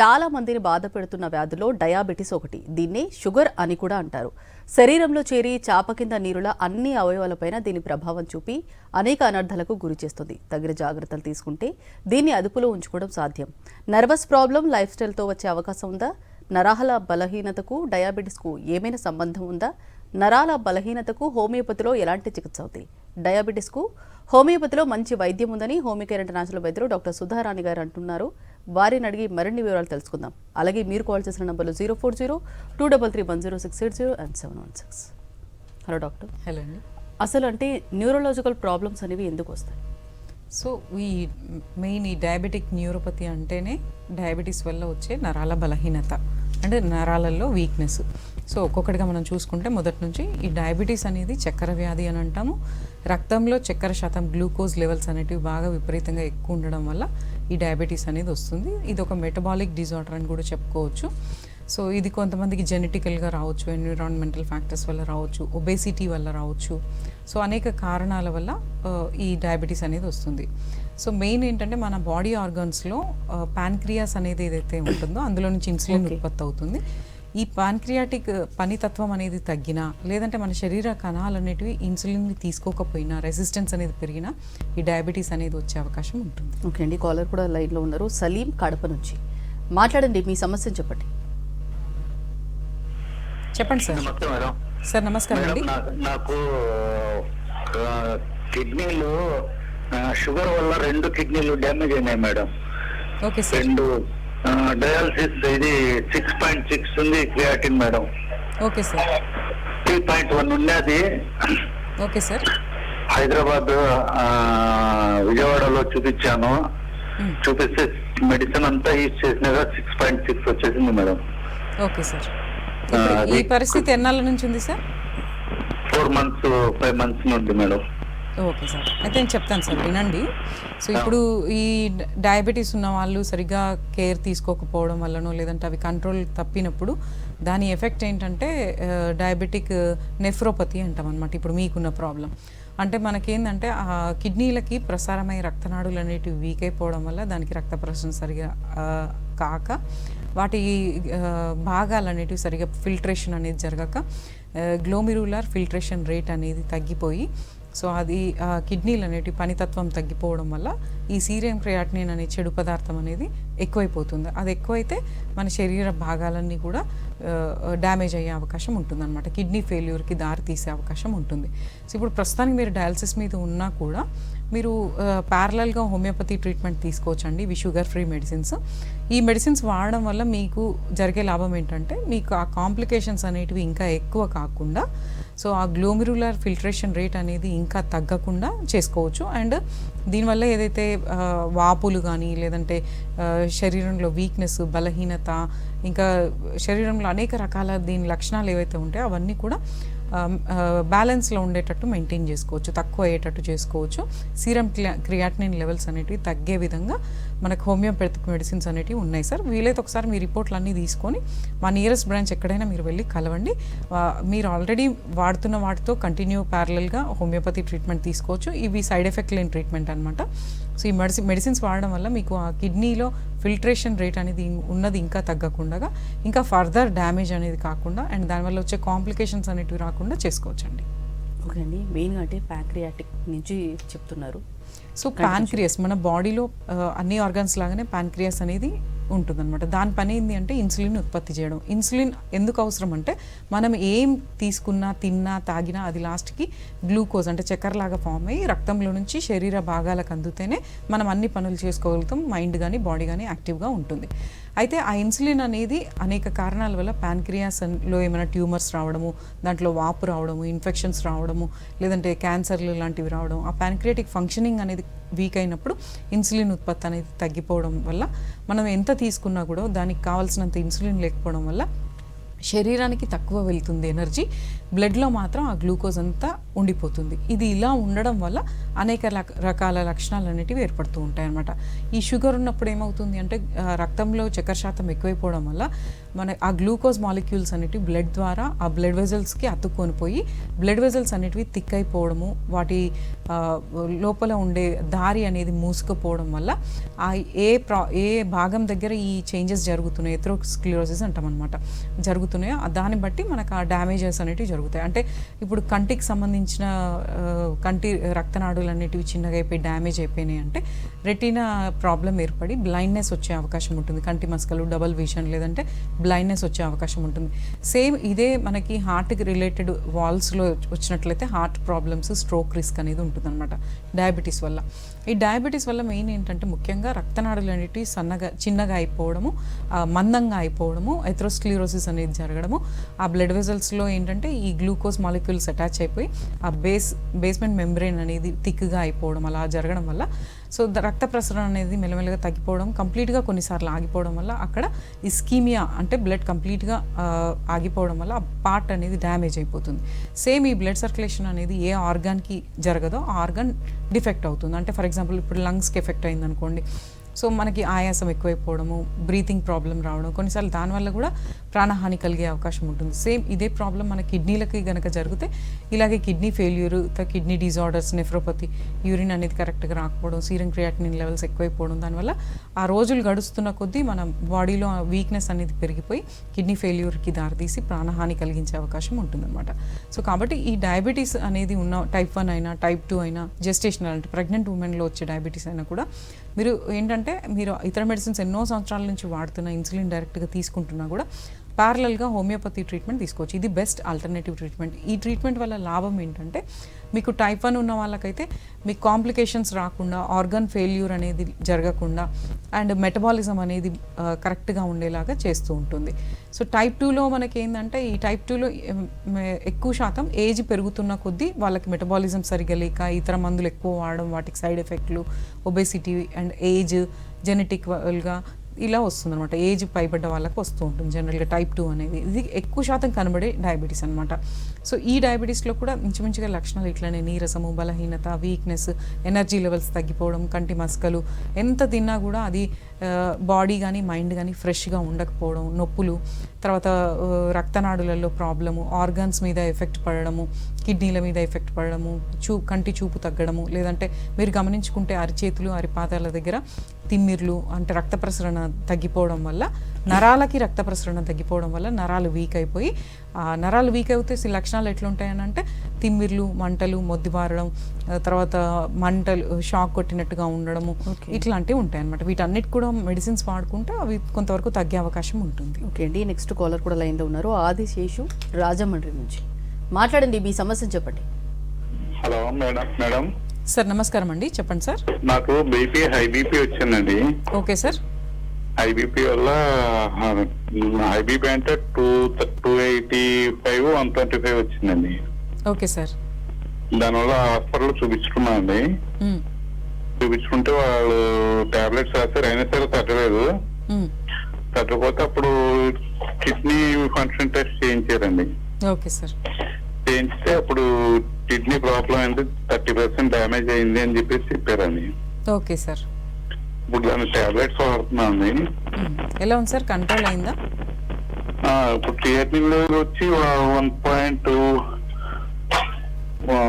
చాలా మందిని బాధ పెడుతున్న వ్యాధుల్లో డయాబెటీస్ ఒకటి. దీన్ని షుగర్ అని కూడా అంటారు. శరీరంలో చేరి చాప కింద నీరుల అన్ని అవయవాలపైన దీని ప్రభావం చూపి అనేక అనర్థాలకు గురి చేస్తుంది. తగిన జాగ్రత్తలు తీసుకుంటే దీన్ని అదుపులో ఉంచుకోవడం సాధ్యం. నర్వస్ ప్రాబ్లం లైఫ్ స్టైల్తో వచ్చే అవకాశం ఉందా? నరాల బలహీనతకు డయాబెటీస్కు ఏమైనా సంబంధం ఉందా? నరాల బలహీనతకు హోమియోపతిలో ఎలాంటి చికిత్స అవుతాయి? డయాబెటీస్కు హోమియోపతిలో మంచి వైద్యం ఉందని హోమియోకేర్ ఇంటర్నేషనల్ వైద్యులు డాక్టర్ సుధారాణి గారు అంటున్నారు. వారిని అడిగి మరిన్ని వివరాలు తెలుసుకుందాం. అలాగే మీరు కాల్ చేసిన నంబర్లు zero four zero two double three one zero six eight zero and seven one six. Hello doctor. Hello అండి. అసలు అంటే న్యూరలాజికల్ ప్రాబ్లమ్స్ అనేవి ఎందుకు వస్తాయి? సో ఈ మెయిన్ ఈ డయాబెటిక్ న్యూరోపతి అంటేనే డయాబెటీస్ వల్ల వచ్చే నరాల బలహీనత అంటే నరాలలో వీక్నెస్. సో ఒక్కొక్కటిగా మనం చూసుకుంటే మొదటి నుంచి ఈ డయాబెటీస్ అనేది చక్కెర వ్యాధి అని అంటాము. రక్తంలో చక్కెర శాతం గ్లూకోజ్ లెవెల్స్ అనేటివి బాగా విపరీతంగా ఎక్కువ ఉండడం వల్ల ఈ డయాబెటీస్ అనేది వస్తుంది. ఇది ఒక మెటబాలిక్ డిజార్డర్ అని కూడా చెప్పుకోవచ్చు. సో ఇది కొంతమందికి జెనెటికల్గా రావచ్చు ఎన్విరాన్మెంటల్ ఫ్యాక్టర్స్ వల్ల రావచ్చు ఒబేసిటీ వల్ల రావచ్చు. సో అనేక కారణాల వల్ల ఈ డయాబెటీస్ అనేది వస్తుంది. సో మెయిన్ ఏంటంటే మన బాడీ ఆర్గన్స్లో పాన్క్రియాస్ అనేది ఏదైతే ఉంటుందో అందులో నుంచి ఇన్సులిన్ ఉత్పత్తి అవుతుంది. ఈ పాన్క్రియాటిక్ పనితత్వం అనేది తగ్గినా లేదంటే మన శరీర కణాలు అనేటివి ఇన్సులిన్ని తీసుకోకపోయినా రెసిస్టెన్స్ అనేది పెరిగినా ఈ డయాబెటీస్ అనేది వచ్చే అవకాశం ఉంటుంది. ఓకే అండి కాలర్ కూడా లైన్లో ఉన్నారు. సలీం కడప నుంచి మాట్లాడండి మీ సమస్యను చెప్పండి. చెప్పండి సార్. సార్ నమస్కారం అండి. నాకు- కిడ్నీలు షుగర్ వల్ల రెండు కిడ్నీలు డ్యామేజ్ అయినాయి మేడం. Okay sir. రెండు డయాలసిస్ ఇది సిక్స్ పాయింట్ సిక్స్ ఉంది creatinine madam. Okay sir. Three point one ఉన్నది ఓకే సార్. హైదరాబాద్ విజయవాడలో చూపించాను. చూపిస్తే మెడిసిన్ అంతా యూజ్ చేసినాక సిక్స్ పాయింట్ సిక్స్ వచ్చేసింది మేడం. Okay sir. ఈ పరిస్థితి ఎన్నాళ్ళ నుంచి ఉంది sir? Four months five months నుండి మేడం. Okay sir. అయితే నేను చెప్తాను సార్ వినండి. సో ఇప్పుడు ఈ డయాబెటీస్ ఉన్న వాళ్ళు సరిగ్గా కేర్ తీసుకోకపోవడం వల్లనో లేదంటే అవి కంట్రోల్ తప్పినప్పుడు దాని ఎఫెక్ట్ ఏంటంటే డయాబెటిక్ నెఫ్రోపతి అంటాం అనమాట ఇప్పుడు మీకున్న ప్రాబ్లం. అంటే మనకేందంటే ఆ కిడ్నీలకి ప్రసారమయ్యే రక్తనాడులు అనేటివి వీక్ అయిపోవడం వల్ల దానికి రక్త ప్రసరణ సరిగా కాక వాటి భాగాలు అనేటివి సరిగా ఫిల్ట్రేషన్ అనేది జరగక గ్లోమిరులార్ ఫిల్ట్రేషన్ రేట్ అనేది తగ్గిపోయి సో అది కిడ్నీలు అనేటి అనేటివి పనితత్వం తగ్గిపోవడం వల్ల ఈ సీరియం క్రియాటినిన్ అనే చెడు పదార్థం అనేది ఎక్కువైపోతుంది. అది ఎక్కువైతే మన శరీర భాగాలన్నీ కూడా డ్యామేజ్ అయ్యే అవకాశం ఉంటుంది అనమాట కిడ్నీ ఫెయిల్యూర్కి దారి తీసే అవకాశం ఉంటుంది. సో ఇప్పుడు ప్రస్తుతానికి మీరు డయాలసిస్ మీద ఉన్నా కూడా మీరు ప్యారలల్గా హోమియోపతి ట్రీట్మెంట్ తీసుకోవచ్చండి. ఇవి షుగర్ ఫ్రీ మెడిసిన్స్. ఈ మెడిసిన్స్ వాడడం వల్ల మీకు జరిగే లాభం ఏంటంటే మీకు ఆ కాంప్లికేషన్స్ అనేటివి ఇంకా ఎక్కువ కాకుండా సో ఆ గ్లోమిరులర్ ఫిల్ట్రేషన్ రేట్ అనేది ఇంకా తగ్గకుండా చేసుకోవచ్చు. అండ్ దీనివల్ల ఏదైతే వాపులు కానీ లేదంటే శరీరంలో వీక్నెస్ బలహీనత ఇంకా శరీరంలో అనేక రకాల దీని లక్షణాలు ఏవైతే ఉంటాయో అవన్నీ కూడా బ్యాలెన్స్లో ఉండేటట్టు మెయింటైన్ చేసుకోవచ్చు. తక్కువ అయ్యేటట్టు చేసుకోవచ్చు. సీరం క్రియాటినిన్ లెవెల్స్ అనేటివి తగ్గే విధంగా మనకు హోమియోపతిక్ మెడిసిన్స్ అనేటివి ఉన్నాయి సార్. వీలైతే ఒకసారి మీ రిపోర్ట్లు అన్నీ తీసుకొని మా నియరెస్ట్ బ్రాంచ్ ఎక్కడైనా మీరు వెళ్ళి కలవండి. మీరు ఆల్రెడీ వాడుతున్న వాటితో కంటిన్యూ ప్యారలల్గా హోమియోపతి ట్రీట్మెంట్ తీసుకోవచ్చు. ఇవి సైడ్ ఎఫెక్ట్ లేని ట్రీట్మెంట్ అనమాట సో ఈ మెడిసిన్ మెడిసిన్స్ వాడడం వల్ల మీకు ఆ కిడ్నీలో ఫిల్ట్రేషన్ రేట్ అనేది ఉన్నది ఇంకా తగ్గకుండా ఇంకా ఫర్దర్ డ్యామేజ్ అనేది కాకుండా అండ్ దానివల్ల వచ్చే కాంప్లికేషన్స్ అనేటివి రాకుండా చేసుకోవచ్చండి. ఓకే అండి. మెయిన్గా అంటే ప్యాక్రియాటిక్ నుంచి చెప్తున్నారు. సో పాన్క్రియాస్ మన బాడీలో అన్ని ఆర్గన్స్ లాగానే పాన్క్రియాస్ అనేది ఉంటుందన్నమాట. దాని పని ఏంటి అంటే ఇన్సులిన్ ఉత్పత్తి చేయడం. ఇన్సులిన్ ఎందుకు అవసరం అంటే మనం ఏం తీసుకున్నా తిన్నా తాగినా అది లాస్ట్కి గ్లూకోజ్ అంటే చక్కెరలాగా ఫామ్ అయ్యి రక్తంలో నుంచి శరీర భాగాలకు అందుతేనే మనం అన్ని పనులు చేసుకోగలుగుతాం మైండ్ కానీ బాడీ కానీ యాక్టివ్గా ఉంటుంది. అయితే ఆ ఇన్సులిన్ అనేది అనేక కారణాల వల్ల ప్యాన్క్రియాస్లో ఏమైనా ట్యూమర్స్ రావడము దాంట్లో వాపు రావడము ఇన్ఫెక్షన్స్ రావడము లేదంటే క్యాన్సర్లు లాంటివి రావడం ఆ ప్యాన్క్రియాటిక్ ఫంక్షనింగ్ అనేది వీక్ అయినప్పుడు ఇన్సులిన్ ఉత్పత్తి అనేది తగ్గిపోవడం వల్ల మనం ఎంత తీసుకున్నా కూడా దానికి కావాల్సినంత ఇన్సులిన్ లేకపోవడం వల్ల శరీరానికి తక్కువ వెళ్తుంది ఎనర్జీ. బ్లడ్లో మాత్రం ఆ గ్లూకోజ్ అంతా ఉండిపోతుంది. ఇది ఇలా ఉండడం వల్ల అనేక రకాల లక్షణాలు అనేటివి ఏర్పడుతూ ఉంటాయి అన్నమాట ఈ షుగర్ ఉన్నప్పుడు ఏమవుతుంది అంటే రక్తంలో చక్కెర శాతం ఎక్కువైపోవడం వల్ల మన ఆ గ్లూకోజ్ మాలిక్యూల్స్ అనేటివి బ్లడ్ ద్వారా ఆ బ్లడ్ వెజల్స్కి అతుక్కొని పోయి బ్లడ్ వెజల్స్ అనేటివి థిక్ అయిపోవడము వాటి లోపల ఉండే దారి అనేది మూసుకుపోవడం వల్ల ఆ ఏ ప్రా ఏ భాగం దగ్గర ఈ చేంజెస్ జరుగుతున్నాయి ఎథ్రోస్క్లిరోసిస్ అంటాం అనమాట జరుగుతున్నాయో దాన్ని బట్టి మనకు ఆ డ్యామేజెస్ అనేటివి జరుగుతాయి. అంటే ఇప్పుడు కంటికి సంబంధించిన కంటి రక్తనాడులు అనేటివి చిన్నగా అయిపోయి డ్యామేజ్ అయిపోయినాయి అంటే రెటీనా ప్రాబ్లం ఏర్పడి బ్లైండ్నెస్ వచ్చే అవకాశం ఉంటుంది. కంటి మస్కలు డబల్ విజన్ లేదంటే బ్లైండ్నెస్ వచ్చే అవకాశం ఉంటుంది. సేమ్ ఇదే మనకి హార్ట్కి రిలేటెడ్ వాల్స్లో వచ్చినట్లయితే హార్ట్ ప్రాబ్లమ్స్ స్ట్రోక్ రిస్క్ అనేది ఉంటుందన్నమాట. డయాబెటీస్ వల్ల. ఈ డయాబెటీస్ వల్ల మెయిన్ ఏంటంటే ముఖ్యంగా రక్తనాడులు అనేటివి సన్నగా చిన్నగా అయిపోవడము మందంగా అయిపోవడము ఎథ్రోస్క్లీరోసిస్ అనేది జరగడము ఆ బ్లడ్ వెజల్స్లో ఏంటంటే ఈ గ్లూకోజ్ మాలిక్యూల్స్ అటాచ్ అయిపోయి ఆ బేస్ బేస్మెంట్ మెంబ్రెయిన్ అనేది థిక్గా అయిపోవడం అలా జరగడం వల్ల సో ద- రక్త ప్రసరణ అనేది మెల్లమెల్లగా తగ్గిపోవడం కంప్లీట్గా కొన్నిసార్లు ఆగిపోవడం వల్ల అక్కడ ఇస్కీమియా అంటే బ్లడ్ కంప్లీట్గా ఆగిపోవడం వల్ల ఆ పార్ట్ అనేది డ్యామేజ్ అయిపోతుంది. సేమ్ ఈ బ్లడ్ సర్క్యులేషన్ అనేది ఏ ఆర్గాన్కి జరగదో ఆ ఆర్గాన్ డిఫెక్ట్ అవుతుంది. అంటే ఫర్ ఎగ్జాంపుల్ ఇప్పుడు లంగ్స్కి ఎఫెక్ట్ అయింది అనుకోండి సో మనకి ఆయాసం ఎక్కువైపోవడము బ్రీతింగ్ ప్రాబ్లం రావడం కొన్నిసార్లు దానివల్ల కూడా ప్రాణహాని కలిగే అవకాశం ఉంటుంది. సేమ్ ఇదే ప్రాబ్లం మన కిడ్నీలకి కనుక జరిగితే ఇలాగే kidney failure kidney disorders nephropathy urine అనేది కరెక్ట్గా రాకపోవడం సీరం క్రియాటినిన్ లెవెల్స్ ఎక్కువైపోవడం దానివల్ల ఆ రోజులు గడుస్తున్న కొద్దీ మన బాడీలో వీక్నెస్ అనేది పెరిగిపోయి కిడ్నీ ఫెయిల్యూర్కి దారితీసి ప్రాణహాని కలిగించే అవకాశం ఉంటుందన్నమాట. సో కాబట్టి ఈ డయాబెటీస్ అనేది ఉన్న టైప్ వన్ అయినా టైప్ టూ అయినా జెస్టేషనల్ అంటే ప్రెగ్నెంట్ ఉమెన్లో వచ్చే డయాబెటీస్ అయినా కూడా మీరు ఏంటంటే మీరు ఇతర మెడిసిన్స్ ఎన్నో సంవత్సరాల నుంచి వాడుతున్న ఇన్సులిన్ డైరెక్ట్గా తీసుకుంటున్నా కూడా ప్యారలల్గా హోమియోపతి ట్రీట్మెంట్ తీసుకోవచ్చు. ఇది బెస్ట్ ఆల్టర్నేటివ్ ట్రీట్మెంట్ ఈ ట్రీట్మెంట్ వల్ల లాభం ఏంటంటే మీకు టైప్ వన్ ఉన్న వాళ్ళకైతే మీకు కాంప్లికేషన్స్ రాకుండా ఆర్గన్ ఫెయిల్యూర్ అనేది జరగకుండా అండ్ మెటబాలిజం అనేది కరెక్ట్గా ఉండేలాగా చేస్తూ ఉంటుంది. సో టైప్ టూలో మనకి ఏంటంటే ఈ టైప్ టూలో ఎక్కువ శాతం ఏజ్ పెరుగుతున్న కొద్దీ వాళ్ళకి మెటబాలిజం సరిగా లేక ఇతర మందులు ఎక్కువ వాడడం వాటికి సైడ్ ఎఫెక్ట్లు ఒబేసిటీ అండ్ ఏజ్ జెనెటిక్గా ఇలా వస్తుంది అనమాట ఏజ్ పైబడ్డ వాళ్ళకి వస్తూ ఉంటుంది. జనరల్గా టైప్ టూ అనేది. ఇది ఎక్కువ శాతం కనబడే డయాబెటీస్ అనమాట సో ఈ డయాబెటీస్లో కూడా ఇంచుమించుగా లక్షణాలు ఇట్లనే నీరసము బలహీనత వీక్నెస్ ఎనర్జీ లెవెల్స్ తగ్గిపోవడం కంటి మస్కలు ఎంత తిన్నా కూడా అది బాడీ కానీ మైండ్ కానీ ఫ్రెష్గా ఉండకపోవడం నొప్పులు తర్వాత రక్తనాడులలో ప్రాబ్లము ఆర్గాన్స్ మీద ఎఫెక్ట్ పడడము కిడ్నీల మీద ఎఫెక్ట్ పడడము చూ కంటి చూపు తగ్గడము లేదంటే మీరు గమనించుకుంటే అరిచేతులు అరిపాదాల దగ్గర తిమ్మిర్లు అంటే రక్త ప్రసరణ తగ్గిపోవడం వల్ల నరాలకి రక్త ప్రసరణ తగ్గిపోవడం వల్ల నరాలు వీక్ అయిపోయి ఆ నరాలు వీక్ అయితే లక్షణాలు ఎట్లుంటాయని అంటే తిమ్మిర్లు మంటలు మొద్దుబారడం తర్వాత మంటలు షాక్ కొట్టినట్టుగా ఉండడము ఇట్లాంటివి ఉంటాయి అనమాట వీటన్నిటి కూడా మెడిసిన్స్ వాడుకుంటే అవి కొంతవరకు తగ్గే అవకాశం ఉంటుంది. ఓకే అండి నెక్స్ట్ కాలర్ కూడా లైన్లో ఉన్నారు. ఆదిశేషు రాజమండ్రి నుంచి. మాట్లాడండి మీ సమస్యను చెప్పండి. Hello madam madam. సార్ నమస్కారం అండి. చెప్పండి సార్. నాకు బీపీ హై బీపీ వచ్చిందండి. Okay sir. హై బీపీ వల్ల హై బీపీ అంటే two two eighty five one twenty five వచ్చిందండి. Okay sir. దానివల్ల హాస్పిటల్ చూపించుకున్నానండి మ్మ్. చూపించుకుంటే వాళ్ళు టాబ్లెట్స్ రాశారు. అయినా సరే తగ్గలేదు. తగ్గకపోతే అప్పుడు kidney function test చేయించారండి. Okay sir. చేయించితే అప్పుడు కిడ్నీ ప్రాబ్లం అయింది థర్టీ పర్సెంట్ డ్యామేజ్ అయింది అని చెప్పేసి చెప్పారండి ఓకే సార్. ఇప్పుడు దాని టాబ్లెట్స్ వాడుతున్నాను. ఎలా ఉంది సార్? కంట్రోల్ అయిందా? ఇప్పుడు క్రియేటిన్ లెవెల్ వచ్చి one point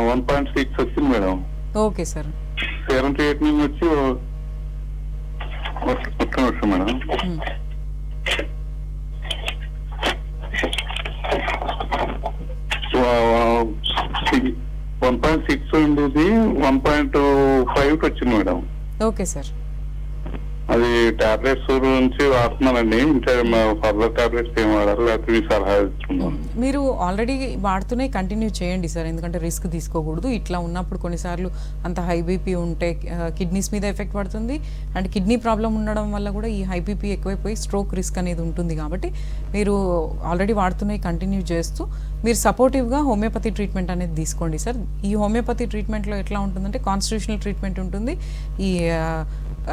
one point six వచ్చింది madam. Okay sir. Serum creatinine వచ్చి ఒక్క నిమిషం మేడం. వన్ పాయింట్ సిక్స్ ఉండేది వన్ పాయింట్ ఫైవ్కి వచ్చింది మేడం ఓకే సార్ అది టాబ్లెట్స్ నుంచి వాడుతున్నానండి. ఇంకా ఫర్దర్ టాబ్లెట్స్ ఏం వాడాలి లేకపోతే మీ సలహా ఇస్తున్నాను మీరు ఆల్రెడీ వాడుతూనే కంటిన్యూ చేయండి సార్. ఎందుకంటే రిస్క్ తీసుకోకూడదు. ఇట్లా ఉన్నప్పుడు కొన్నిసార్లు అంత హై బీపీ ఉంటే కిడ్నీస్ మీద ఎఫెక్ట్ పడుతుంది. అండ్ కిడ్నీ ప్రాబ్లం ఉండడం వల్ల కూడా ఈ హై బీపీ ఎక్కువైపోయి స్ట్రోక్ రిస్క్ అనేది ఉంటుంది కాబట్టి మీరు ఆల్రెడీ వాడుతూనే కంటిన్యూ చేస్తూ మీరు సపోర్టివ్గా హోమియోపతి ట్రీట్మెంట్ అనేది తీసుకోండి సార్. ఈ హోమియోపతి ట్రీట్మెంట్లో ఎట్లా ఉంటుందంటే కాన్స్టిట్యూషనల్ ట్రీట్మెంట్ ఉంటుంది. ఈ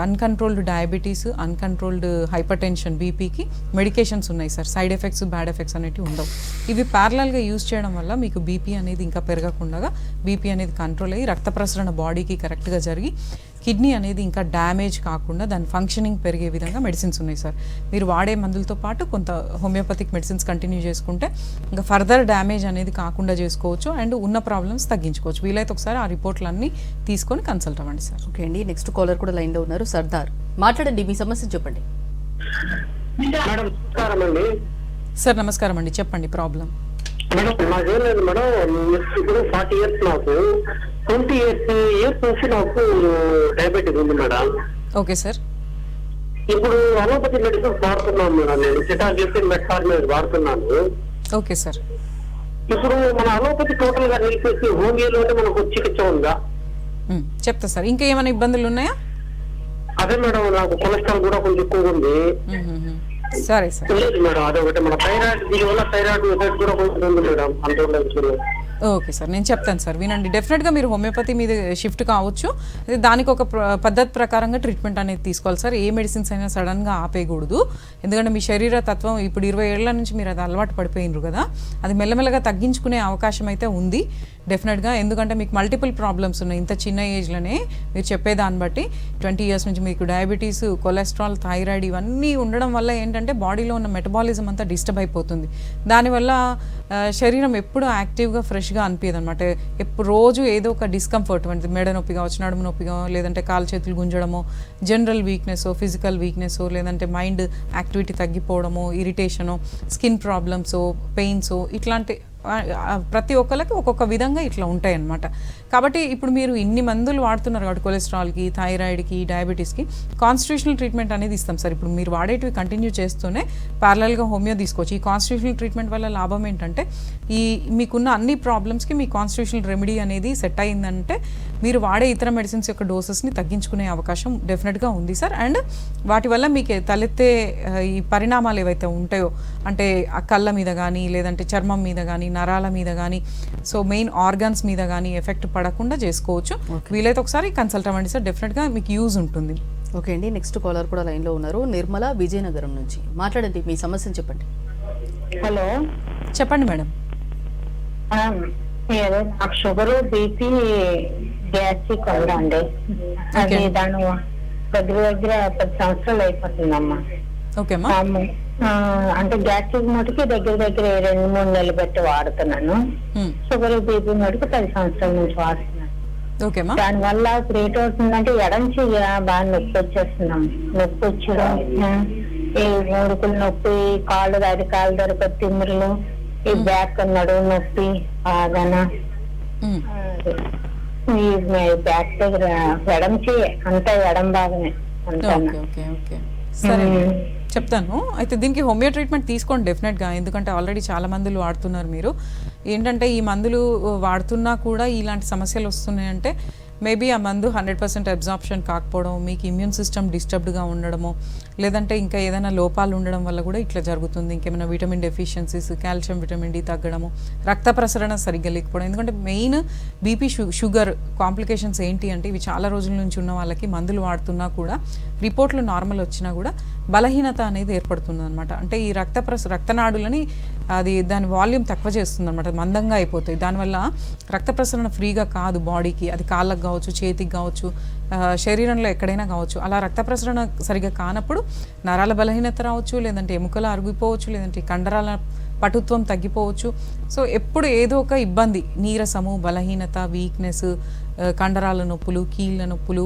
uncontrolled diabetes diabetes uncontrolled hypertension బీపీకి medications ఉన్నాయి sir. Side effects bad effects అనేవి ఉండవు. ఇవి ప్యారలల్గా యూజ్ చేయడం వల్ల మీకు బీపీ అనేది ఇంకా పెరగకుండా బీపీ అనేది కంట్రోల్ అయ్యి రక్త ప్రసరణ బాడీకి కరెక్ట్గా జరిగి కిడ్నీ అనేది ఇంకా డ్యామేజ్ కాకుండా దాని ఫంక్షనింగ్ పెరిగే విధంగా మెడిసిన్స్ ఉన్నాయి సార్. మీరు వాడే మందులతో పాటు కొంత హోమియోపతిక్ మెడిసిన్స్ కంటిన్యూ చేసుకుంటే ఇంకా ఫర్దర్ డ్యామేజ్ అనేది కాకుండా చేసుకోవచ్చు అండ్ ఉన్న ప్రాబ్లమ్స్ తగ్గించుకోవచ్చు. వీలైతే ఒకసారి ఆ రిపోర్ట్లన్నీ తీసుకొని కన్సల్ట్ అవ్వండి సార్. ఓకే అండి. నెక్స్ట్ కాలర్ కూడా లైన్లో ఉన్నారు. సర్దార్ మాట్లాడండి. మీ సమస్య చెప్పండి. మేడం నమస్కారం అండి. సార్ నమస్కారం అండి. చెప్పండి ప్రాబ్లం మేడం నాకేం లేదు మేడం. ఇప్పుడు ఫార్టీ ఇయర్స్ నాకు ట్వంటీ ఇయర్స్ ఇయర్స్ నుంచి నాకు డయాబెటీస్ ఉంది మేడం. Okay sir. ఇప్పుడు అలోపతి మెడిసిన్స్ వాడుతున్నాను మేడం నేను. సిటాగ్లిసిన్ మెట్ఫార్మిన్ వాడుతున్నాను. Okay sir. ఇప్పుడు మన అలోపతి టోటల్గా నిలిపేసి హోమియోలోనే మనకు చికిత్స ఉందా? చెప్తా సార్. ఇంకా ఏమైనా ఇబ్బందులు ఉన్నాయా? అదే మేడం నాకు కొలెస్ట్రాల్ కూడా కొంచెం ఎక్కువ ఉంది. సరే సార్. లేదు మేడం అదొకటి. మన థైరాయిడ్ దీనివల్ల థైరాయిడ్ కూడా కొంచెం ఉంది మేడం. అంత ఉండదు ఓకే సార్ నేను చెప్తాను సార్. వినండి. డెఫినెట్గా మీరు హోమియోపతి మీద షిఫ్ట్ కావచ్చు. దానికి ఒక పద్ధతి ప్రకారంగా ట్రీట్మెంట్ అనేది తీసుకోవాలి సార్. ఏ మెడిసిన్స్ అయినా సడన్గా ఆపేయకూడదు. ఎందుకంటే మీ శరీర తత్వం ఇప్పుడు ఇరవై ఏళ్ళ నుంచి మీరు అది అలవాటు పడిపోయినరు కదా. అది మెల్లమెల్లగా తగ్గించుకునే అవకాశం అయితే ఉంది. డెఫినెట్గా ఎందుకంటే మీకు మల్టిపుల్ ప్రాబ్లమ్స్ ఉన్నాయి. ఇంత చిన్న ఏజ్లోనే మీరు చెప్పేదాన్ని బట్టి ట్వంటీ ఇయర్స్ నుంచి మీకు డయాబెటీస్ కొలెస్ట్రాల్ థైరాయిడ్ ఇవన్నీ ఉండడం వల్ల ఏంటంటే బాడీలో ఉన్న మెటబాలిజం అంతా డిస్టర్బ్ అయిపోతుంది. దానివల్ల శరీరం ఎప్పుడు యాక్టివ్గా ఫ్రెష్గా అనిపించదు అనమాట ఎప్పుడు రోజు ఏదో ఒక డిస్కంఫర్ట్ అంటే మెడ నొప్పి కావచ్చు నడుము నొప్పి లేదంటే కాలు చేతులు గుంజడము జనరల్ వీక్నెస్ ఫిజికల్ వీక్నెస్ లేదంటే మైండ్ యాక్టివిటీ తగ్గిపోవడము ఇరిటేషను స్కిన్ ప్రాబ్లమ్స్ పెయిన్స్ ఇట్లాంటి ప్రతి ఒక్కరికి ఒక్కొక్క విధంగా ఇట్లా ఉంటాయి అన్నమాట కాబట్టి ఇప్పుడు మీరు ఇన్ని మందులు వాడుతున్నారు కాబట్టి కొలెస్ట్రాల్కి థైరాయిడ్కి డయాబెటీస్కి కాన్స్టిట్యూషనల్ ట్రీట్మెంట్ అనేది ఇస్తాం సార్. ఇప్పుడు మీరు వాడేటివి కంటిన్యూ చేస్తూనే ప్యారలల్గా హోమియో తీసుకోవచ్చు. ఈ కాన్స్టిట్యూషనల్ ట్రీట్మెంట్ వల్ల లాభం ఏంటంటే ఈ మీకున్న అన్ని ప్రాబ్లమ్స్కి మీ కాన్స్టిట్యూషనల్ రెమెడీ అనేది సెట్ అయిందంటే మీరు వాడే ఇతర మెడిసిన్స్ యొక్క డోసెస్ని తగ్గించుకునే అవకాశం డెఫినెట్గా ఉంది సార్. అండ్ వాటి వల్ల మీకు తలెత్తే ఈ పరిణామాలు ఏవైతే ఉంటాయో అంటే కళ్ళ మీద కానీ లేదంటే చర్మం మీద కానీ నరాల మీద కానీ సో మెయిన్ ఆర్గన్స్ మీద కానీ ఎఫెక్ట్ పడకుండా చేసుకోవచ్చు. వీలైతే ఒకసారి కన్సల్ట్ అవ్వండి సార్. డెఫినెట్గా మీకు యూజ్ ఉంటుంది. ఓకే అండి. నెక్స్ట్ కాలర్ కూడా లైన్లో ఉన్నారు. నిర్మల విజయనగరం నుంచి మాట్లాడండి. మీ సమస్యను చెప్పండి. హలో. చెప్పండి మేడం. నాకు షుగర్ బీపీ గ్యాస్ట్రిక్ ఉందండి అది Okay. దాని దగ్గర దగ్గర పది సంవత్సరాలు అయిపోతుందమ్మా. ఓకే అమ్మా. అంటే గ్యాస్ట్రిక్ మటుకి దగ్గర దగ్గర రెండు మూడు నెలలు పెట్టి వాడుతున్నాను. షుగర్ బీపీ మటుకు పది సంవత్సరాల నుంచి వాడుతున్నాను. దాని వల్ల ఇప్పుడు ఏంటవుతుందంటే ఎడం చెయ్య బాగా నొప్పి వచ్చేస్తున్నాం. నొప్పి వచ్చడం ఆ, ఈ ముడుకులు నొప్పి కాళ్ళు అది కాళ్ళు దొరక తిమ్మిరులు ఈ బ్యాక్ నడుము నొప్పి బాగానా. ఈ బ్యాక్ దగ్గర ఎడం చెయ్యి అంతా ఎడం భాగమే అంతా చెప్తాను. అయితే దీనికి హోమియో ట్రీట్మెంట్ తీసుకోండి డెఫినెట్గా. ఎందుకంటే ఆల్రెడీ చాలా మందులు వాడుతున్నారు మీరు. ఏంటంటే ఈ మందులు వాడుతున్నా కూడా ఇలాంటి సమస్యలు వస్తున్నాయంటే మేబీ ఆ మందు హండ్రెడ్ పర్సెంట్ అబ్జార్ప్షన్ కాకపోవడం మీకు ఇమ్యూన్ సిస్టమ్ డిస్టర్బ్డ్గా ఉండడము లేదంటే ఇంకా ఏదైనా లోపాలు ఉండడం వల్ల కూడా ఇట్లా జరుగుతుంది. ఇంకేమైనా vitamin deficiencies calcium vitamin D తగ్గడము రక్త ప్రసరణ సరిగ్గా లేకపోవడం. ఎందుకంటే మెయిన్ బీపీ షుగర్ కాంప్లికేషన్స్ ఏంటి అంటే ఇవి చాలా రోజుల నుంచి ఉన్న వాళ్ళకి మందులు వాడుతున్నా కూడా రిపోర్ట్లు నార్మల్ వచ్చినా కూడా బలహీనత అనేది ఏర్పడుతుంది అనమాట అంటే ఈ రక్త ప్రస రక్తనాడులని అది దాని వాల్యూమ్ తక్కువ చేస్తుంది అనమాట మందంగా అయిపోతాయి. దానివల్ల రక్త ప్రసరణ ఫ్రీగా కాదు బాడీకి. అది కాళ్ళకు కావచ్చు చేతికి కావచ్చు శరీరంలో ఎక్కడైనా కావచ్చు. అలా రక్త ప్రసరణ సరిగా కానప్పుడు నరాల బలహీనత రావచ్చు లేదంటే ఎముకలు అరిగిపోవచ్చు లేదంటే కండరాల పటుత్వం తగ్గిపోవచ్చు. సో ఎప్పుడు ఏదో ఒక ఇబ్బంది నీరసము బలహీనత వీక్నెస్ కండరాల నొప్పులు కీళ్ళ నొప్పులు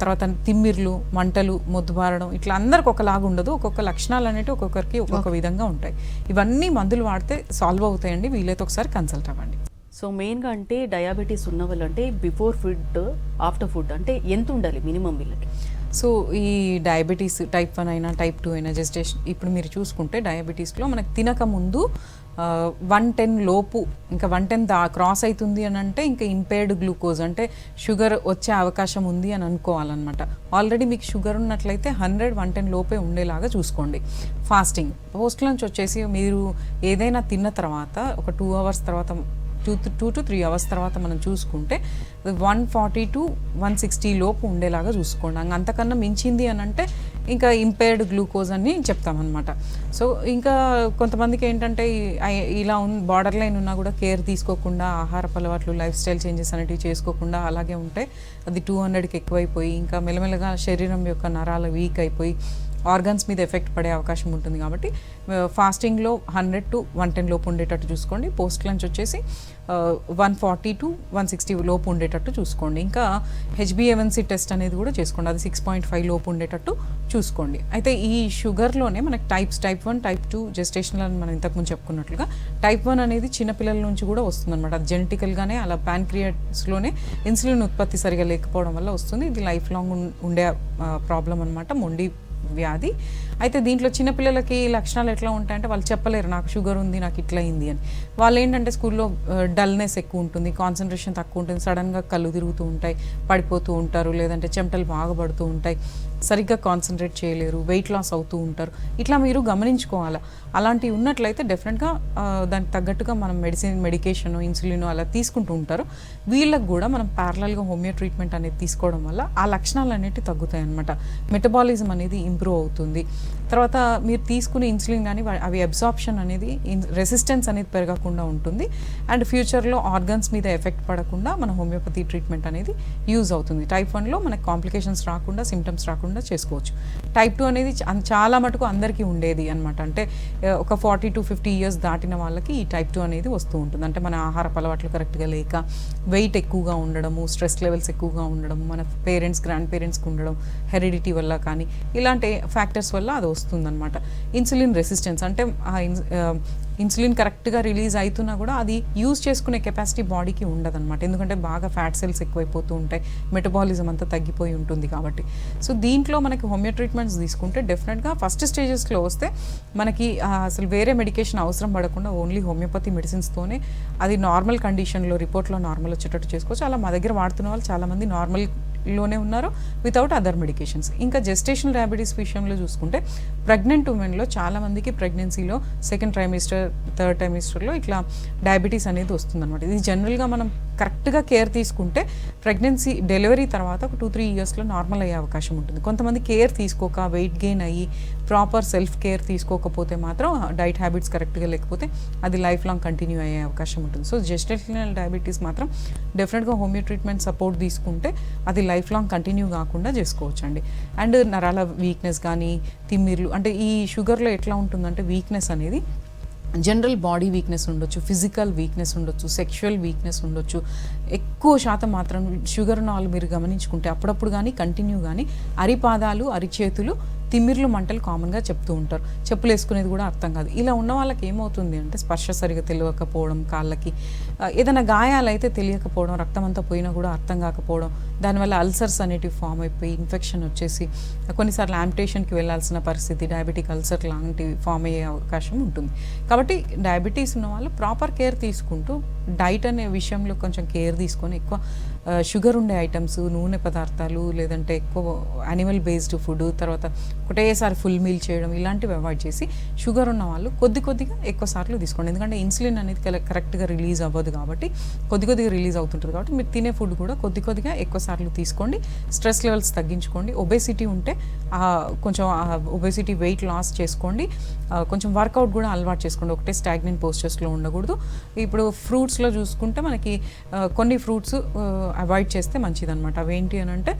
తర్వాత తిమ్మిర్లు మంటలు మొద్దుబారడం ఇట్లా అందరికి ఒకలాగా ఉండదు. ఒక్కొక్క లక్షణాలు అనేవి ఒక్కొక్కరికి ఒక్కొక్క విధంగా ఉంటాయి. ఇవన్నీ మందులు వాడితే సాల్వ్ అవుతాయండి. వీలైతే ఒకసారి కన్సల్ట్ అవ్వండి. సో మెయిన్గా అంటే డయాబెటీస్ ఉన్న వాళ్ళంటే బిఫోర్ ఫుడ్ ఆఫ్టర్ ఫుడ్ అంటే ఎంత ఉండాలి మినిమం వీళ్ళకి? సో ఈ డయాబెటీస్ టైప్ వన్ అయినా టైప్ టూ అయినా జెస్టేషన్ ఇప్పుడు మీరు చూసుకుంటే డయాబెటీస్లో మనకు తినక ముందు వన్ టెన్ లోపు ఇంకా వన్ టెన్ దా క్రాస్ అవుతుంది అని అంటే ఇంకా ఇంపేర్డ్ గ్లూకోజ్ అంటే షుగర్ వచ్చే అవకాశం ఉంది అని అనుకోవాలన్నమాట. ఆల్రెడీ మీకు షుగర్ ఉన్నట్లయితే హండ్రెడ్ వన్ టెన్ లోపే ఉండేలాగా చూసుకోండి. ఫాస్టింగ్. పోస్ట్ లంచ్ వచ్చేసి మీరు ఏదైనా తిన్న తర్వాత ఒక టూ అవర్స్ తర్వాత two two to three hours తర్వాత మనం చూసుకుంటే one forty to one sixty లోపు ఉండేలాగా చూసుకోండి. అంతకన్నా మించింది అని అంటే ఇంకా ఇంపేర్డ్ గ్లూకోజ్ అని చెప్తామన్నమాట. సో ఇంకా కొంతమందికి ఏంటంటే ఇలా ఉన్ బార్డర్ లైన్ ఉన్నా కూడా కేర్ తీసుకోకుండా ఆహార అలవాట్లు లైఫ్ స్టైల్ చేంజెస్ అనేటివి చేసుకోకుండా అలాగే ఉంటే అది టూ హండ్రెడ్కి ఎక్కువైపోయి ఇంకా మెల్లమెల్లగా శరీరం యొక్క నరాలు వీక్ అయిపోయి ఆర్గన్స్ మీద ఎఫెక్ట్ పడే అవకాశం ఉంటుంది కాబట్టి ఫాస్టింగ్లో హండ్రెడ్ టు వన్ టెన్ లోపు ఉండేటట్టు చూసుకోండి. పోస్ట్ లంచ్ వచ్చేసి one forty to one sixty లోపు ఉండేటట్టు చూసుకోండి. ఇంకా హెచ్బిఎవన్సీ టెస్ట్ అనేది కూడా చేసుకోండి. అది సిక్స్ పాయింట్ ఫైవ్ లోపు ఉండేటట్టు చూసుకోండి. అయితే ఈ షుగర్లోనే మనకి types type one type two gestational అని మనం ఇంతకుముందు చెప్పుకున్నట్లుగా టైప్ వన్ అనేది చిన్నపిల్లల నుంచి కూడా వస్తుందన్నమాట. అది జెనెటికల్గానే అలా ప్యాన్క్రియాస్లోనే ఇన్సులిన్ ఉత్పత్తి సరిగా లేకపోవడం వల్ల వస్తుంది. ఇది లైఫ్ లాంగ్ ఉండే ప్రాబ్లం అనమాట మొండి వ్యాధి. అయితే దీంట్లో చిన్నపిల్లలకి లక్షణాలు ఎట్లా ఉంటాయంటే వాళ్ళు చెప్పలేరు నాకు షుగర్ ఉంది నాకు ఇట్లా అయింది అని. వాళ్ళు ఏంటంటే స్కూల్లో డల్నెస్ ఎక్కువ ఉంటుంది కాన్సన్ట్రేషన్ తక్కువ ఉంటుంది సడన్గా కళ్ళు తిరుగుతూ ఉంటాయి పడిపోతూ ఉంటారు లేదంటే చెమటలు బాగా పడుతూ ఉంటాయి. సరిగ్గా కాన్సన్ట్రేట్ చేయలేరు వెయిట్ లాస్ అవుతూ ఉంటారు. ఇట్లా మీరు గమనించుకోవాలి? అలాంటివి ఉన్నట్లయితే డెఫినెట్గా దానికి తగ్గట్టుగా మనం మెడిసిన్ మెడికేషన్ ఇన్సులిన్ అలా తీసుకుంటూ ఉంటారు. వీళ్ళకి కూడా మనం ప్యారలల్గా హోమియో ట్రీట్మెంట్ అనేది తీసుకోవడం వల్ల ఆ లక్షణాలు అనేవి తగ్గుతాయి అనమాట మెటబాలిజం అనేది ఇంప్రూవ్ అవుతుంది. తర్వాత మీరు తీసుకునే ఇన్సులిన్ కానీ అవి అబ్జార్ప్షన్ అనేది రెసిస్టెన్స్ అనేది పెరగకుండా ఉంటుంది. అండ్ ఫ్యూచర్లో ఆర్గన్స్ మీద ఎఫెక్ట్ పడకుండా మన హోమియోపతి ట్రీట్మెంట్ అనేది యూజ్ అవుతుంది. టైప్ వన్లో మనకి కాంప్లికేషన్స్ రాకుండా సిమ్టమ్స్ రాకుండా చేసుకోవచ్చు. టైప్ టూ అనేది చాలా మటుకు అందరికీ ఉండేది అనమాట అంటే ఒక ఫార్టీ టు ఫిఫ్టీ ఇయర్స్ దాటిన వాళ్ళకి ఈ టైప్ టూ అనేది వస్తూ ఉంటుంది. అంటే మన ఆహార అలవాట్లు కరెక్ట్గా లేక వెయిట్ ఎక్కువగా ఉండడము స్ట్రెస్ లెవెల్స్ ఎక్కువగా ఉండడం మన పేరెంట్స్ గ్రాండ్ పేరెంట్స్కి ఉండడం హెరిడిటీ వల్ల కానీ ఇలాంటి ఫ్యాక్టర్స్ వల్ల అది వస్తుందన్నమాట. ఇన్సులిన్ రెసిస్టెన్స్ అంటే ఆ ఇన్సులిన్ కరెక్ట్గా రిలీజ్ అవుతున్నా కూడా అది యూజ్ చేసుకునే కెపాసిటీ బాడీకి ఉండదన్నమాట. ఎందుకంటే బాగా ఫ్యాట్ సెల్స్ ఎక్కువైపోతూ ఉంటాయి. మెటబాలిజం అంతా తగ్గిపోయి ఉంటుంది కాబట్టి. సో దీంట్లో మనకి హోమియో ట్రీట్మెంట్స్ తీసుకుంటే డెఫినెట్గా ఫస్ట్ స్టేజెస్లో వస్తే మనకి అసలు వేరే మెడికేషన్ అవసరం పడకుండా ఓన్లీ హోమియోపతి మెడిసిన్స్తోనే అది నార్మల్ కండిషన్లో రిపోర్ట్లో నార్మల్ వచ్చేటట్టు చేసుకోవచ్చు. అలా మా దగ్గర వాడుతున్న వాళ్ళు చాలామంది నార్మల్ లోనే ఉన్నారు వితౌట్ అదర్ మెడికేషన్స్ ఇంకా జెస్టేషనల్ డయాబెటీస్ విషయంలో చూసుకుంటే ప్రెగ్నెంట్ ఉమెన్లో చాలామందికి ప్రెగ్నెన్సీలో సెకండ్ ట్రైమిస్టర్ థర్డ్ ట్రైమిస్టర్లో ఇట్లా డయాబెటీస్ అనేది వస్తుందన్నమాట. ఇది జనరల్గా మనం కరెక్ట్గా కేర్ తీసుకుంటే ప్రెగ్నెన్సీ డెలివరీ తర్వాత ఒక టూ త్రీ ఇయర్స్లో నార్మల్ అయ్యే అవకాశం ఉంటుంది. కొంతమంది కేర్ తీసుకోక వెయిట్ గెయిన్ అయ్యి ప్రాపర్ సెల్ఫ్ కేర్ తీసుకోకపోతే మాత్రం డైట్ హ్యాబిట్స్ కరెక్ట్గా లేకపోతే అది లైఫ్ లాంగ్ కంటిన్యూ అయ్యే అవకాశం ఉంటుంది. సో జెస్టేషనల్ డయాబెటీస్ మాత్రం డెఫినెట్గా హోమియో ట్రీట్మెంట్ సపోర్ట్ తీసుకుంటే అది లైఫ్ లాంగ్ కంటిన్యూ కాకుండా చేసుకోవచ్చు అండి అండ్ నరాల వీక్నెస్ కానీ తిమ్మిర్లు అంటే ఈ షుగర్లో ఎట్లా ఉంటుందంటే వీక్నెస్ అనేది జనరల్ బాడీ వీక్నెస్ ఉండొచ్చు ఫిజికల్ వీక్నెస్ ఉండొచ్చు సెక్షువల్ వీక్నెస్ ఉండొచ్చు. ఎక్కువ శాతం మాత్రం షుగర్ నాలు మీరు గమనించుకుంటే అప్పుడప్పుడు కానీ కంటిన్యూ కానీ అరిపాదాలు అరిచేతులు తిమ్మిర్లు మంటలు కామన్గా చెప్తూ ఉంటారు. చెప్పులు వేసుకునేది కూడా అర్థం కాదు. ఇలా ఉన్న వాళ్ళకి ఏమవుతుంది అంటే స్పర్శ సరిగా తెలియకపోవడం కాళ్ళకి ఏదైనా గాయాలైతే తెలియకపోవడం రక్తం అంతా పోయినా కూడా అర్థం కాకపోవడం దానివల్ల అల్సర్స్ అనేటివి ఫామ్ అయిపోయి ఇన్ఫెక్షన్ వచ్చేసి కొన్నిసార్లు యాంపిటేషన్కి వెళ్ళాల్సిన పరిస్థితి డయాబెటిక్ అల్సర్ లాంటివి ఫామ్ అయ్యే అవకాశం ఉంటుంది. కాబట్టి డయాబెటీస్ ఉన్న వాళ్ళు ప్రాపర్ కేర్ తీసుకుంటూ డైట్ అనే విషయంలో కొంచెం కేర్ తీసుకొని ఎక్కువ షుగర్ ఉండే ఐటమ్స్ నూనె పదార్థాలు లేదంటే ఎక్కువ యానిమల్ బేస్డ్ ఫుడ్ తర్వాత ఒకటేసారి ఫుల్ మీల్ చేయడం ఇలాంటివి అవాయిడ్ చేసి షుగర్ ఉన్న వాళ్ళు కొద్ది కొద్దిగా ఎక్కువ సార్లు తీసుకోండి. ఎందుకంటే ఇన్సులిన్ అనేది కల- కరెక్ట్గా రిలీజ్ అవ్వదు కాబట్టి కొద్ది కొద్దిగా రిలీజ్ అవుతుంటుంది కాబట్టి మీరు తినే ఫుడ్ కూడా కొద్ది కొద్దిగా ఎక్కువ సార్లు తీసుకోండి. స్ట్రెస్ లెవెల్స్ తగ్గించుకోండి. ఒబేసిటీ ఉంటే కొంచెం ఒబేసిటీ వెయిట్ లాస్ చేసుకోండి. కొంచెం వర్కౌట్ కూడా అలవాటు చేసుకోండి. ఒకటే స్టాగ్నెంట్ పోస్టర్స్లో ఉండకూడదు. ఇప్పుడు ఫ్రూట్స్లో చూసుకుంటే మనకి కొన్ని ఫ్రూట్స్ అవాయిడ్ చేస్తే మంచిదన్నమాట. అవేంటి అని అంటే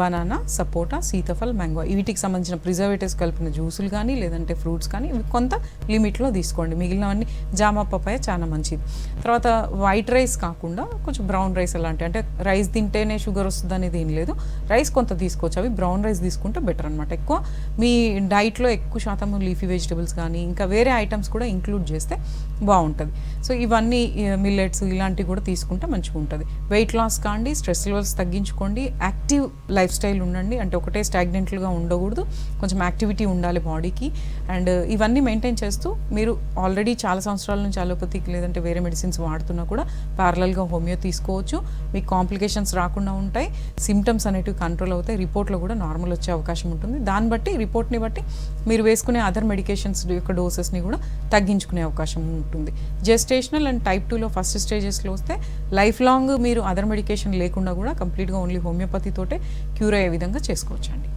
బనానా సపోటా సీతఫల్ మ్యాంగో. వీటికి సంబంధించిన ప్రిజర్వేటివ్స్ కలిపిన జ్యూసులు కానీ లేదంటే ఫ్రూట్స్ కానీ ఇవి కొంత లిమిట్లో తీసుకోండి. మిగిలినవన్నీ జామ పప్పాయ చాలా మంచిది. తర్వాత వైట్ రైస్ కాకుండా కొంచెం బ్రౌన్ రైస్ అలాంటివి అంటే రైస్ తింటేనే షుగర్ వస్తుంది అనేది ఏం లేదు. రైస్ కొంత తీసుకోవచ్చు. అవి బ్రౌన్ రైస్ తీసుకుంటే బెటర్ అనమాట ఎక్కువ మీ డైట్లో ఎక్కువ శాతం లీఫీ వెజిటబుల్స్ కానీ ఇంకా వేరే ఐటమ్స్ కూడా ఇంక్లూడ్ చేస్తే బాగుంటుంది. సో ఇవన్నీ మిల్లెట్స్ ఇలాంటివి కూడా తీసుకుంటే మంచిగా ఉంటుంది. వెయిట్ లాస్ కాండి స్ట్రెస్ లెవెల్స్ తగ్గించుకోండి యాక్టివ్ లైఫ్ స్టైల్ ఉండండి. అంటే ఒకటే స్టాగ్నెంట్లుగా ఉండకూడదు. కొంచెం యాక్టివిటీ ఉండాలి బాడీకి. అండ్ ఇవన్నీ మెయింటైన్ చేస్తూ మీరు ఆల్రెడీ చాలా సంవత్సరాల నుంచి అలోపతికి లేదంటే వేరే మెడిసిన్స్ వాడుతున్నా కూడా ప్యారలల్గా హోమియో తీసుకోవచ్చు. మీకు కాంప్లికేషన్స్ రాకుండా ఉంటాయి. సిమ్టమ్స్ అనేటివి కంట్రోల్ అవుతాయి. రిపోర్ట్లో కూడా నార్మల్ వచ్చే అవకాశం ఉంటుంది. దాన్ని బట్టి రిపోర్ట్ని బట్టి మీరు వేసుకునే అదర్ మెడికేషన్స్ యొక్క డోసెస్ని కూడా తగ్గించుకునే అవకాశం ఉంటుంది. జెస్టేషనల్ అండ్ టైప్ టూలో ఫస్ట్ స్టేజెస్లో వస్తే లైఫ్ లాంగ్ మీరు అదర్ మెడికేషన్ లేకుండా కూడా కంప్లీట్గా ఓన్లీ హోమియోపతితోటే క్యూర్ అయ్యే విధంగా చేసుకోవచ్చండి.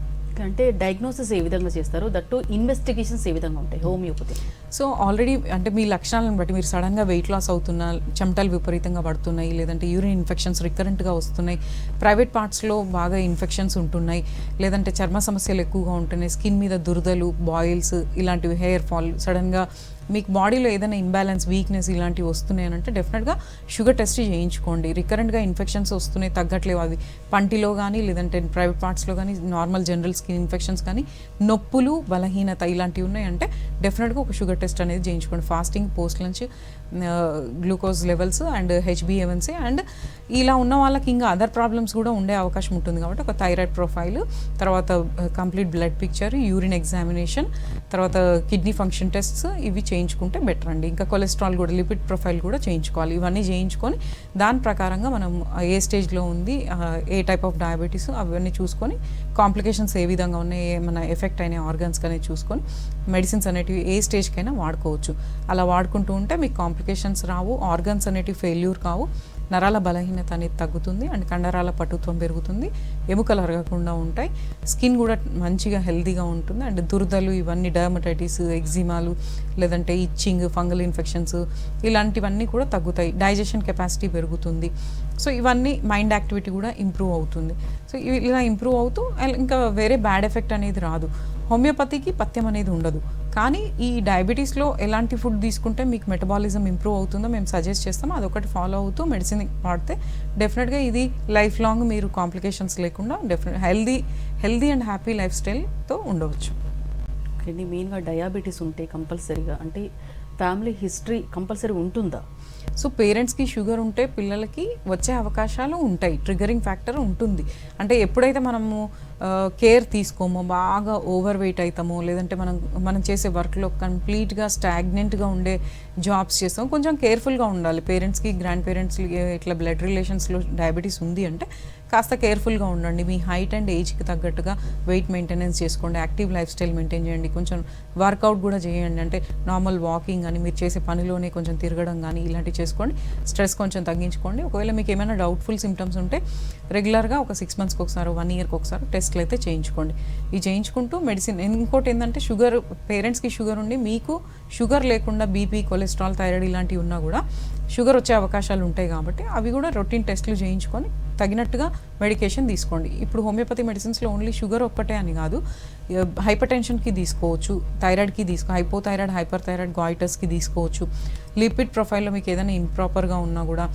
అంటే డయాగ్నోసిస్ ఏ విధంగా చేస్తారు దట్టు ఇన్వెస్టిగేషన్స్ ఏ విధంగా ఉంటాయి హోమియోపతి సో ఆల్రెడీ అంటే మీ లక్షణాలను బట్టి మీరు సడన్గా వెయిట్ లాస్ అవుతున్నా చెమటలు విపరీతంగా పడుతున్నాయి లేదంటే యూరిన్ ఇన్ఫెక్షన్స్ రికరెంట్గా వస్తున్నాయి ప్రైవేట్ పార్ట్స్లో బాగా ఇన్ఫెక్షన్స్ ఉంటున్నాయి లేదంటే చర్మ సమస్యలు ఎక్కువగా ఉంటున్నాయి స్కిన్ మీద దురదలు బాయిల్స్ ఇలాంటివి హెయిర్ ఫాల్ సడన్గా మీకు బాడీలో ఏదైనా ఇంబ్యాలెన్స్ వీక్నెస్ ఇలాంటివి వస్తున్నాయనంటే డెఫినెట్గా షుగర్ టెస్ట్ చేయించుకోండి. రికరెంట్గా ఇన్ఫెక్షన్స్ వస్తున్నాయి తగ్గట్లేవు. అవి పంటిలో కానీ లేదంటే ప్రైవేట్ పార్ట్స్లో కానీ నార్మల్ జనరల్ స్కిన్ ఇన్ఫెక్షన్స్ కానీ నొప్పులు బలహీనత ఇలాంటివి ఉన్నాయంటే డెఫినెట్గా ఒక షుగర్ టెస్ట్ అనేది చేయించుకోండి. Fasting post lunch glucose levels and హెచ్బిఎవన్సీ and ఇలా ఉన్న వాళ్ళకి ఇంకా అదర్ ప్రాబ్లమ్స్ కూడా ఉండే అవకాశం ఉంటుంది కాబట్టి ఒక థైరాయిడ్ ప్రొఫైల్ తర్వాత complete blood picture urine examination తర్వాత కిడ్నీ ఫంక్షన్ టెస్ట్స్ ఇవి చేయించుకుంటే బెటర్ అండి. ఇంకా కొలెస్ట్రాల్ కూడా లిపిడ్ ప్రొఫైల్ కూడా చేయించుకోవాలి. ఇవన్నీ చేయించుకొని దాని ప్రకారంగా మనం ఏ స్టేజ్లో ఉంది ఏ టైప్ ఆఫ్ డయాబెటీస్ అవన్నీ చూసుకొని కాంప్లికేషన్స్ ఏ విధంగా ఉన్నాయి ఏమైనా ఎఫెక్ట్ అయిన ఆర్గన్స్ కానీ చూసుకొని మెడిసిన్స్ అనేటివి ఏ స్టేజ్కైనా వాడుకోవచ్చు. అలా వాడుకుంటూ ఉంటే మీకు కాంప్లికేషన్స్ రావు ఆర్గన్స్ అనేటివి ఫెయిల్యూర్ కావు. నరాల బలహీనత అనేది తగ్గుతుంది అండ్ కండరాల పటుత్వం పెరుగుతుంది ఎముకలు అరగకుండా ఉంటాయి స్కిన్ కూడా మంచిగా హెల్తీగా ఉంటుంది అండ్ దురదలు ఇవన్నీ డర్మటైటిస్ ఎగ్జిమాలు లేదంటే ఇచ్చింగ్ ఫంగల్ ఇన్ఫెక్షన్స్ ఇలాంటివన్నీ కూడా తగ్గుతాయి. డైజెషన్ కెపాసిటీ పెరుగుతుంది. సో ఇవన్నీ మైండ్ యాక్టివిటీ కూడా ఇంప్రూవ్ అవుతుంది. సో ఇవి ఇలా ఇంప్రూవ్ అవుతూ ఇంకా వేరే బ్యాడ్ ఎఫెక్ట్ అనేది రాదు. హోమియోపతికి పథ్యం అనేది ఉండదు. కానీ ఈ డయాబెటీస్లో ఎలాంటి ఫుడ్ తీసుకుంటే మీకు మెటబాలిజం ఇంప్రూవ్ అవుతుందో మేము సజెస్ట్ చేస్తాం. అదొకటి ఫాలో అవుతూ మెడిసిన్ వాడితే డెఫినెట్గా ఇది లైఫ్ లాంగ్ మీరు కాంప్లికేషన్స్ లేకుండా definite healthy healthy and happy life స్టైల్తో ఉండవచ్చు. అండి మెయిన్గా డయాబెటీస్ ఉంటే కంపల్సరీగా అంటే ఫ్యామిలీ హిస్టరీ కంపల్సరీ ఉంటుందా? సో పేరెంట్స్కి షుగర్ ఉంటే పిల్లలకి వచ్చే అవకాశాలు ఉంటాయి. ట్రిగరింగ్ ఫ్యాక్టర్ ఉంటుంది. అంటే ఎప్పుడైతే మనము కేర్ తీసుకోమో బాగా ఓవర్ వెయిట్ అవుతామో లేదంటే మనం మనం చేసే వర్క్లో కంప్లీట్గా స్టాగ్నెంట్గా ఉండే జాబ్స్ చేస్తాం కొంచెం కేర్ఫుల్గా ఉండాలి. పేరెంట్స్కి గ్రాండ్ పేరెంట్స్ ఇట్లా బ్లడ్ రిలేషన్స్లో డయాబెటీస్ ఉంది అంటే కాస్త కేర్ఫుల్గా ఉండండి. మీ హైట్ అండ్ ఏజ్కి తగ్గట్టుగా వెయిట్ మెయింటెనెన్స్ చేసుకోండి. యాక్టివ్ లైఫ్ స్టైల్ మెయింటైన్ చేయండి. కొంచెం వర్కౌట్ కూడా చేయండి. అంటే నార్మల్ వాకింగ్ కానీ మీరు చేసే పనిలోనే కొంచెం తిరగడం కానీ ఇలాంటివి చేసుకోండి. స్ట్రెస్ కొంచెం తగ్గించుకోండి. ఒకవేళ మీకు ఏమైనా డౌట్ఫుల్ సిమ్టమ్స్ ఉంటే రెగ్యులర్గా ఒక సిక్స్ మంత్స్కి ఒకసారి వన్ ఇయర్కి ఒకసారి టెస్ట్లు అయితే చేయించుకోండి. ఇవి చేయించుకుంటూ మెడిసిన్ ఇంకోటి ఏంటంటే షుగర్ పేరెంట్స్కి షుగర్ ఉండి మీకు షుగర్ లేకుండా బీపీ కొలెస్ట్రాల్ థైరాయిడ్ ఇలాంటివి ఉన్నా కూడా షుగర్ వచ్చే అవకాశాలు ఉంటాయి కాబట్టి అవి కూడా రొటీన్ టెస్ట్లు చేయించుకొని తగినట్టుగా మెడికేషన్ తీసుకోండి. ఇప్పుడు హోమియోపతి మెడిసిన్స్లో ఓన్లీ షుగర్ ఒక్కటే అని కాదు. హైపర్ టెన్షన్కి తీసుకోవచ్చు థైరాయిడ్కి తీసుకో హైపోథైరాయిడ్ హైపర్ థైరాయిడ్ గాయిటర్స్కి తీసుకోవచ్చు. లిపిడ్ ప్రొఫైల్లో మీకు ఏదైనా ఇంప్రాపర్గా ఉన్నా కూడా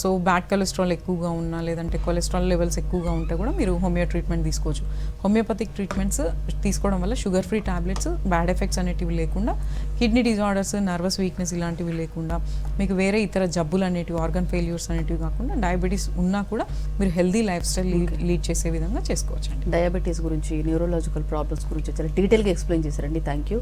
సో బ్యాడ్ కొలెస్ట్రాల్ ఎక్కువగా ఉన్నా లేదంటే కొలెస్ట్రాల్ లెవెల్స్ ఎక్కువగా ఉంటే కూడా మీరు హోమియో ట్రీట్మెంట్ తీసుకోవచ్చు. హోమియోపతిక్ ట్రీట్మెంట్స్ తీసుకోవడం వల్ల sugar free tablets bad effects అనేటివి లేకుండా కిడ్నీ డిజార్డర్స్ నర్వస్ వీక్నెస్ ఇలాంటివి లేకుండా మీకు వేరే ఇతర జబ్బులు అనేటివి ఆర్గన్ ఫెయిల్యూర్స్ అనేటివి కాకుండా డయాబెటీస్ ఉన్నా కూడా మీరు హెల్దీ లైఫ్ స్టైల్ లీడ్ చేసే విధంగా చేసుకోవచ్చు డయాబెటీస్ గురించి న్యూరోలాజికల్ ప్రాబ్లమ్స్ గురించి చాలా డీటెయిల్గా ఎక్స్ప్లెయిన్ చేశారండి. Thank you.